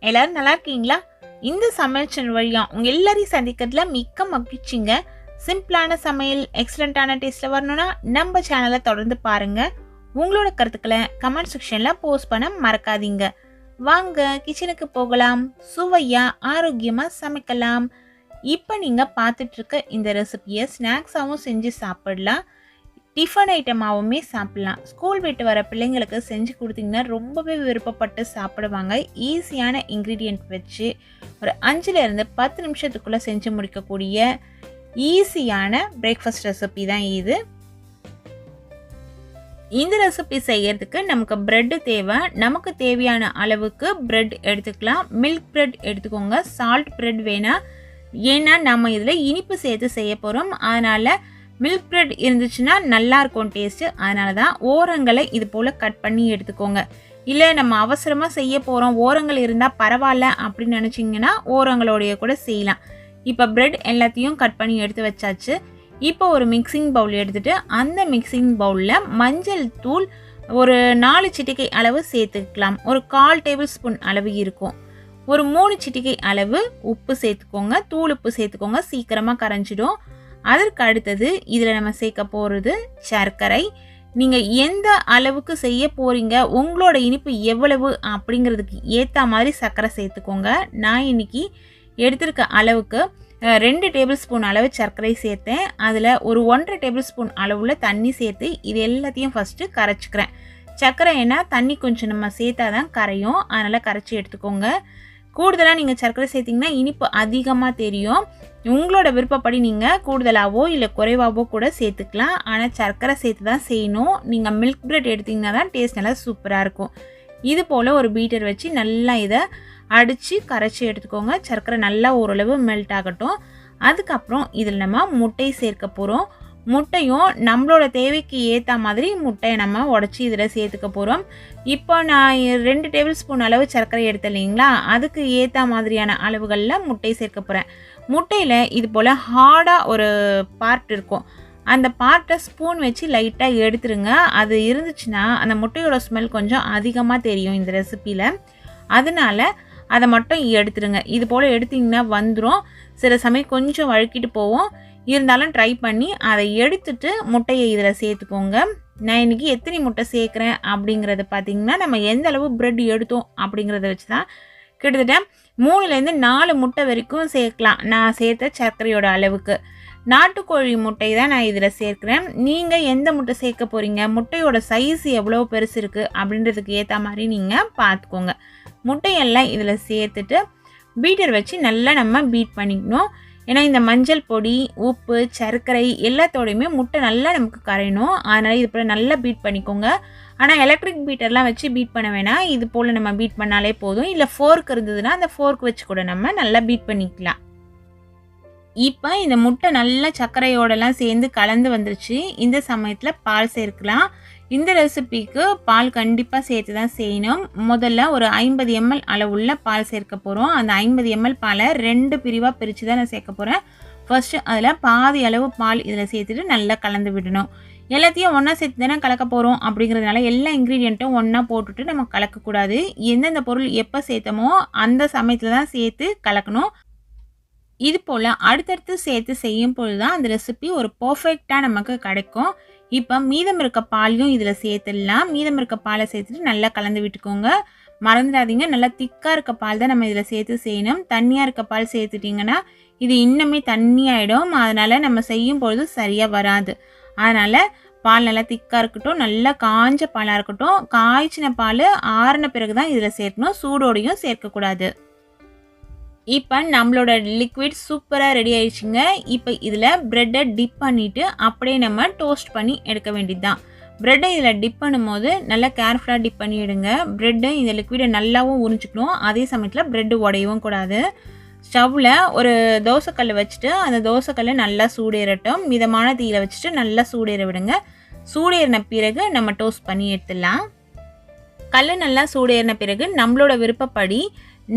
எல்லாரும் நல்லா இருக்கீங்களா? இந்த சமையல் சேனல் வழியா உங்க எல்லாரையும் சந்திக்கிறதுல மிக்க மகிழ்ச்சிங்க. சிம்பிளான சமையல் எக்ஸலண்ட்டான டேஸ்ட்ல வரணும்னா நம்ம சேனலை தொடர்ந்து பாருங்க. உங்களோட கருத்துக்களை கமெண்ட் செக்ஷன்ல போஸ்ட் பண்ண மறக்காதீங்க. வாங்க கிச்சனுக்கு போகலாம். சுவையா ஆரோக்கியமா சமைக்கலாம். இப்போ நீங்க பார்த்துட்டு இருக்க இந்த ரெசிபியை ஸ்நாக்ஸாகவும் செஞ்சு சாப்பிடலாம். டிஃபன் ஐட்டமாகவுமே சாப்பிட்லாம். ஸ்கூல் விட்டு வர பிள்ளைங்களுக்கு செஞ்சு கொடுத்தீங்கன்னா ரொம்பவே விருப்பப்பட்டு சாப்பிடுவாங்க. ஈஸியான இன்க்ரீடியன்ட் வச்சு ஒரு அஞ்சுலேருந்து பத்து நிமிஷத்துக்குள்ளே செஞ்சு முடிக்கக்கூடிய ஈஸியான பிரேக்ஃபாஸ்ட் ரெசிபி தான் இது. இந்த ரெசிபி செய்யறதுக்கு நமக்கு ப்ரெட்டு தேவை. நமக்கு தேவையான அளவுக்கு ப்ரெட் எடுத்துக்கலாம். மில்க் ப்ரெட் எடுத்துக்கோங்க. சால்ட் ப்ரெட் வேணாம் ஏன்னா நம்ம இதில் இனிப்பு சேர்த்து செய்ய போகிறோம் அதனால் மில்க் பிரெட் இருந்துச்சுன்னா நல்லா இருக்கும் டேஸ்ட்டு அதனால தான் ஓரங்களை இது போல் கட் பண்ணி எடுத்துக்கோங்க. இல்லை நம்ம அவசரமாக செய்ய போகிறோம் ஓரங்கள் இருந்தால் பரவாயில்ல அப்படின்னு நினச்சிங்கன்னா ஓரங்களோடைய கூட செய்யலாம். இப்போ பிரெட் எல்லாத்தையும் கட் பண்ணி எடுத்து வச்சாச்சு. இப்போ ஒரு மிக்சிங் பவுல் எடுத்துகிட்டு அந்த மிக்சிங் பவுலில் மஞ்சள் தூள் ஒரு நாலு சிட்டிகை அளவு சேர்த்துக்கலாம். ஒரு கால் டேபிள் ஸ்பூன் அளவு இருக்கும். ஒரு மூணு சிட்டிகை அளவு உப்பு சேர்த்துக்கோங்க. தூள் உப்பு சேர்த்துக்கோங்க. சீக்கிரமாக கரைஞ்சிடும். அதற்கு அடுத்தது இதில் நம்ம சேர்க்க போகிறது சர்க்கரை. நீங்கள் எந்த அளவுக்கு செய்ய போகிறீங்க உங்களோட இனிப்பு எவ்வளவு அப்படிங்கிறதுக்கு ஏற்ற மாதிரி சர்க்கரை சேர்த்துக்கோங்க. நான் இன்னைக்கு எடுத்திருக்க அளவுக்கு ரெண்டு டேபிள் ஸ்பூன் அளவு சர்க்கரை சேர்த்தேன். அதில் ஒரு ஒன்றரை டேபிள் ஸ்பூன் அளவில் தண்ணி சேர்த்து இது எல்லாத்தையும் ஃபஸ்ட்டு கரைச்சிக்கிறேன். சர்க்கரை ஏன்னா தண்ணி கொஞ்சம் நம்ம சேர்த்தா தான் கரையும். அதனால் கரைச்சி எடுத்துக்கோங்க. கூடுதலாக நீங்கள் சர்க்கரை சேர்த்திங்கன்னா இனிப்பு அதிகமாக தெரியும். உங்களோட விருப்பப்படி நீங்கள் கூடுதலாகவோ இல்லை குறைவாகவோ கூட சேர்த்துக்கலாம். ஆனால் சர்க்கரை சேர்த்து தான் செய்யணும். நீங்கள் மில்க் பிரெட் எடுத்திங்கன்னா தான் டேஸ்ட் நல்லா சூப்பராக இருக்கும். இது போல் ஒரு பீட்டர் வச்சு நல்லா இதை அடித்து கரைச்சி எடுத்துக்கோங்க. சர்க்கரை நல்லா ஓரளவு மெல்ட் ஆகட்டும். அதுக்கப்புறம் இதில் நம்ம முட்டை சேர்க்க போகிறோம் முட்டையும் நம்மளோட தேவைக்கு ஏற்ற மாதிரி முட்டையை நம்ம உடச்சி இதில் சேர்த்துக்க போகிறோம் இப்போ நான் ரெண்டு டேபிள் ஸ்பூன் அளவு சர்க்கரை எடுத்தேன் இல்லைங்களா? அதுக்கு ஏற்ற மாதிரியான அளவுகளில் முட்டை சேர்க்க போகிறேன் முட்டையில் இது போல் ஹார்டாக ஒரு பார்ட் இருக்கும். அந்த பார்ட்டை ஸ்பூன் வச்சு லைட்டாக எடுத்துருங்க. அது இருந்துச்சுன்னா அந்த முட்டையோட ஸ்மெல் கொஞ்சம் அதிகமாக தெரியும் இந்த ரெசிப்பியில் அதனால அதை மட்டும் எடுத்துருங்க. இது போல் எடுத்திங்கன்னா வந்துடும் சில சமயம் கொஞ்சம் வழுக்கிட்டு போவோம் இருந்தாலும் ட்ரை பண்ணி அதை எடுத்துட்டு முட்டையை இதில் சேர்த்துக்கோங்க. நான் இன்றைக்கி எத்தனை முட்டை சேர்க்குறேன் அப்படிங்கிறத பார்த்தீங்கன்னா நம்ம எந்த அளவு ப்ரெட் எடுத்தோம் அப்படிங்கிறத வச்சு தான் கிட்டத்தட்ட மூணுலேருந்து நாலு முட்டை வரைக்கும் சேர்க்கலாம். நான் சேர்த்த சர்க்கரையோட அளவுக்கு. நாட்டுக்கோழி முட்டை தான் நான் இதில் சேர்க்குறேன். நீங்கள் எந்த முட்டை சேர்க்க போகிறீங்க முட்டையோட சைஸ் எவ்வளோ பெருசு இருக்குது அப்படின்றதுக்கு ஏற்ற மாதிரி நீங்கள் பார்த்துக்கோங்க முட்டையெல்லாம் இதில் சேர்த்துட்டு பீட்டர் வச்சு நல்லா நம்ம பீட் பண்ணிக்கணும். ஏன்னா இந்த மஞ்சள் பொடி உப்பு சர்க்கரை எல்லாத்தோடையுமே முட்டை நல்லா நமக்கு கரையணும். அதனால் இது போல் நல்லா பீட் பண்ணிக்கோங்க. ஆனால் எலக்ட்ரிக் பீட்டர்லாம் வச்சு பீட் பண்ண வேணாம் இது போல் நம்ம பீட் பண்ணாலே போதும். இல்லை ஃபோர்க் இருந்ததுன்னா அந்த ஃபோர்க் வச்சு கூட நம்ம நல்லா பீட் பண்ணிக்கலாம். இப்போ இந்த முட்டை நல்லா சர்க்கரையோடலாம் சேர்ந்து கலந்து வந்துருச்சு. இந்த சமயத்தில் பால் சேர்க்கலாம். இந்த ரெசிபிக்கு பால் கண்டிப்பாக சேர்த்து தான் செய்யணும். முதல்ல ஒரு ஐம்பது எம்எல் அளவுள்ள பால் சேர்க்க போகிறோம் அந்த ஐம்பது எம்எல் பாலை ரெண்டு பிரிவாக பிரித்து தான் நான் சேர்க்க போகிறேன் ஃபர்ஸ்ட்டு அதில் பாதி அளவு பால் இதில் சேர்த்துட்டு நல்லா கலந்து விடணும். எல்லாத்தையும் ஒன்றா சேர்த்து தானே கலக்க போகிறோம் அப்படிங்கிறதுனால எல்லா இன்க்ரீடியண்ட்டும் ஒன்றா போட்டுட்டு நம்ம கலக்கக்கூடாது. எந்தெந்த பொருள் எப்போ சேர்த்தமோ அந்த சமயத்தில் தான் சேர்த்து கலக்கணும். இது போல் அடுத்தடுத்து சேர்த்து செய்யும் பொழுது தான் அந்த ரெசிபி ஒரு பர்ஃபெக்டாக நமக்கு கிடைக்கும். இப்போ மீதம் இருக்க பாலையும் இதில் சேர்த்துடலாம். மீதம் இருக்க பாலை சேர்த்துட்டு நல்லா கலந்து விட்டுக்கோங்க. மறந்துடாதீங்க. நல்லா திக்காக இருக்க பால் தான் நம்ம இதில் சேர்த்து செய்யணும். தண்ணியாக இருக்க பால் சேர்த்துட்டிங்கன்னா இது இன்னுமே தண்ணி ஆகிடும் அதனால் நம்ம செய்யும் பொழுது சரியாக வராது. அதனால் பால் நல்லா திக்காக இருக்கட்டும். நல்லா காஞ்ச பாலாக இருக்கட்டும். காய்ச்சின பால் ஆறின பிறகு தான் இதில் சேர்க்கணும். சூடோடையும் சேர்க்கக்கூடாது. இப்போ நம்மளோட லிக்விட் சூப்பராக ரெடி ஆயிடுச்சுங்க. இப்போ இதில் ப்ரெட்டை டிப் பண்ணிவிட்டு அப்படியே நம்ம டோஸ்ட் பண்ணி எடுக்க வேண்டியது தான் ப்ரெட்டை இதில் டிப் பண்ணும்போது நல்லா கேர்ஃபுல்லாக டிப் பண்ணிவிடுங்க ப்ரெட்டு இந்த லிக்விடை நல்லாவும் உறிஞ்சிக்கணும். அதே சமயத்தில் ப்ரெட்டு உடையவும் கூடாது. ஸ்டவ்வில் ஒரு தோசைக்கல் வச்சுட்டு அந்த தோசைக்கல்லை நல்லா சூடேறட்டும். மிதமான தீயில் வச்சுட்டு நல்லா சூடேற விடுங்க. சூடேறின பிறகு நம்ம டோஸ்ட் பண்ணி எடுத்துடலாம். கல் நல்லா சூடேறின பிறகு நம்மளோட விருப்பப்படி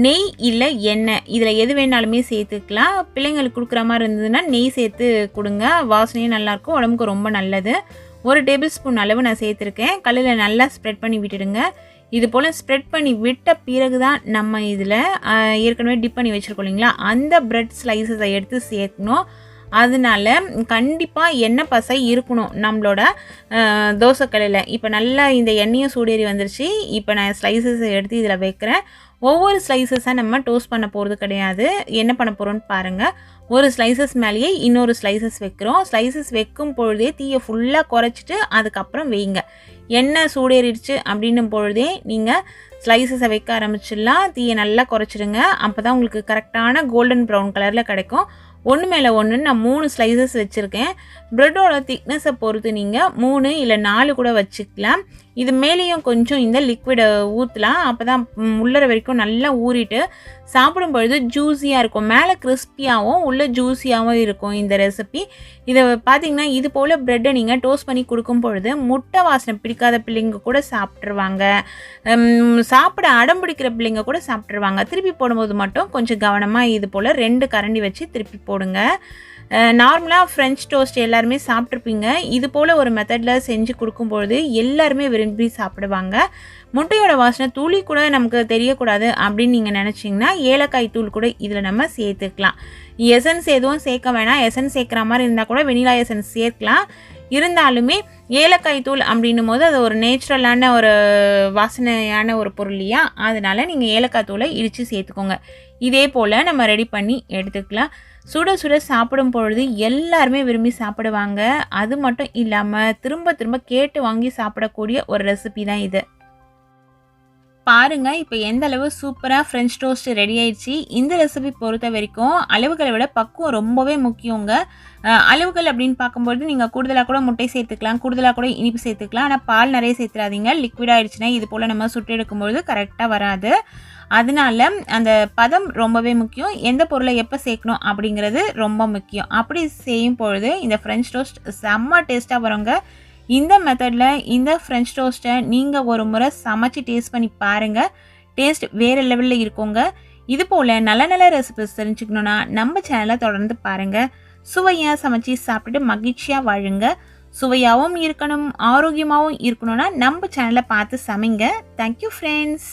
நெய் இல்லை எண்ணெய். இதில் எது வேணாலுமே சேர்த்துக்கலாம். பிள்ளைங்களுக்கு கொடுக்குற மாதிரி இருந்ததுன்னா நெய் சேர்த்து கொடுங்க. வாசனையும் நல்லாயிருக்கும் உடம்புக்கு ரொம்ப நல்லது. ஒரு டேபிள் ஸ்பூன் அளவு நான் சேர்த்துருக்கேன். கல்லில் நல்லா ஸ்ப்ரெட் பண்ணி விட்டுடுங்க. இது போல் ஸ்ப்ரெட் பண்ணி விட்ட பிறகு தான் நம்ம இதில் ஏற்கனவே டிப் பண்ணி வச்சுருக்கோம் இல்லைங்களா? அந்த ப்ரெட் ஸ்லைசஸை எடுத்து சேர்க்கணும். அதனால கண்டிப்பாக எண்ணெய் பசை இருக்கணும் நம்மளோட தோசைக்கல்லில். இப்போ நல்லா இந்த எண்ணெயும் சூடேறி வந்துருச்சு. இப்போ நான் ஸ்லைசஸை எடுத்து இதில் வைக்கிறேன். ஒவ்வொரு ஸ்லைசஸாக நம்ம டோஸ்ட் பண்ண போகிறது கிடையாது. என்ன பண்ண போகிறோம்னு பாருங்கள் ஒரு ஸ்லைசஸ் மேலேயே இன்னொரு ஸ்லைசஸ் வைக்கிறோம். ஸ்லைசஸ் வைக்கும் பொழுதே தீயை ஃபுல்லாக குறைச்சிட்டு அதுக்கப்புறம் வைங்க. எண்ணெய் சூடேறிடுச்சு அப்படின்னும் பொழுதே நீங்கள் ஸ்லைசஸை வைக்க ஆரம்பிச்சிடலாம். தீயை நல்லா குறைச்சிடுங்க. அப்போ தான் உங்களுக்கு கரெக்டான கோல்டன் ப்ரௌன் கலரில் கிடைக்கும். ஒன்று மேலே ஒன்று நான் மூணு ஸ்லைசஸ் வச்சுருக்கேன். ப்ரெட்டோட திக்னஸை பொறுத்து நீங்கள் மூணு இல்லை நாலு கூட வச்சுக்கலாம். இது மேலேயும் கொஞ்சம் இந்த லிக்விடை ஊற்றலாம் அப்போ தான் உள்ளற வரைக்கும் நல்லா ஊறிட்டு சாப்பிடும் பொழுது ஜூஸியாக இருக்கும். மேலே கிறிஸ்பியாகவும் உள்ளே ஜூஸியாகவும் இருக்கும் இந்த ரெசிபி இதை பார்த்தீங்கன்னா இது போல் ப்ரெட்டை நீங்கள் டோஸ்ட் பண்ணி கொடுக்கும் பொழுது முட்டை வாசனை பிடிக்காத பிள்ளைங்க கூட சாப்பிட்ருவாங்க சாப்பிட அடம் பிடிக்கிற பிள்ளைங்க கூட சாப்பிட்ருவாங்க திருப்பி போடும்போது மட்டும் கொஞ்சம் கவனமாக இது போல் ரெண்டு கரண்டி வச்சு திருப்பி போடுங்க. நார்மலாக ஃப்ரெஞ்ச் டோஸ்ட் எல்லாருமே சாப்பிட்ருப்பீங்க இது போல் ஒரு மெத்தடில் செஞ்சு கொடுக்கும்பொழுது எல்லாருமே விரும்பி சாப்பிடுவாங்க. முட்டையோட வாசனை துளி கூட நமக்கு தெரியக்கூடாது அப்படின்னு நீங்கள் நினச்சிங்கன்னா ஏலக்காய் தூள் கூட இதில் நம்ம சேர்த்துக்கலாம். எசன்ஸ் எதுவும் சேர்க்க வேணாம். எசன்ஸ் சேர்க்குற மாதிரி இருந்தால் கூட வெனிலா எசன்ஸ் சேர்க்கலாம். இருந்தாலுமே ஏலக்காய் தூள் அப்படின்னும் போது அது ஒரு நேச்சுரலான ஒரு வாசனையான ஒரு பொருள் இல்லையா? அதனால நீங்கள் ஏலக்காய் தூளை இடித்து சேர்த்துக்கோங்க. இதே போல் நம்ம ரெடி பண்ணி எடுத்துக்கலாம். சுட சுட சாப்பிடும் பொழுது எல்லாருமே விரும்பி சாப்பிடுவாங்க. அது மட்டும் இல்லாமல் திரும்ப திரும்ப கேட்டு வாங்கி சாப்பிடக்கூடிய ஒரு ரெசிபி தான் இது. பாருங்கள் இப்போ எந்த அளவு சூப்பராக ஃப்ரெஞ்ச் டோஸ்ட் ரெடி ஆயிடுச்சு. இந்த ரெசிபி பொறுத்த வரைக்கும் அளவுகளை விட பக்குவம் ரொம்பவே முக்கியங்க. அளவுகள் அப்படின்னு பார்க்கும்போது நீங்கள் கூடுதலாக கூட முட்டை சேர்த்துக்கலாம் கூடுதலாக கூட இனிப்பு சேர்த்துக்கலாம். ஆனால் பால் நிறைய சேர்த்துறாதீங்க. லிக்விட் ஆயிடுச்சுன்னா இது போல் நம்ம சுட்டு எடுக்கும்பொழுது கரெக்டாக வராது. அதனால அந்த பதம் ரொம்பவே முக்கியம். எந்த பொருளை எப்போ சேர்க்கணும் அப்படிங்கிறது ரொம்ப முக்கியம். அப்படி செய்யும் பொழுது இந்த ஃப்ரெஞ்ச் டோஸ்ட் செம்ம டேஸ்ட்டாக வருங்க. இந்த மெத்தடில் இந்த ஃப்ரெஞ்ச் டோஸ்ட்டை நீங்கள் ஒரு முறை சமைச்சு டேஸ்ட் பண்ணி பாருங்கள் டேஸ்ட் வேறு லெவலில் இருக்குங்க. இது போல் நல்ல நல்ல ரெசிபிஸ் தெரிஞ்சுக்கணுன்னா நம்ம சேனலை தொடர்ந்து பாருங்கள் சுவையாக சமைச்சு சாப்பிட்டுட்டு மகிழ்ச்சியாக வாழுங்க. சுவையாகவும் இருக்கணும் ஆரோக்கியமாகவும் இருக்கணும்னா நம்ம சேனலை பார்த்து சமைங்க. Thank you friends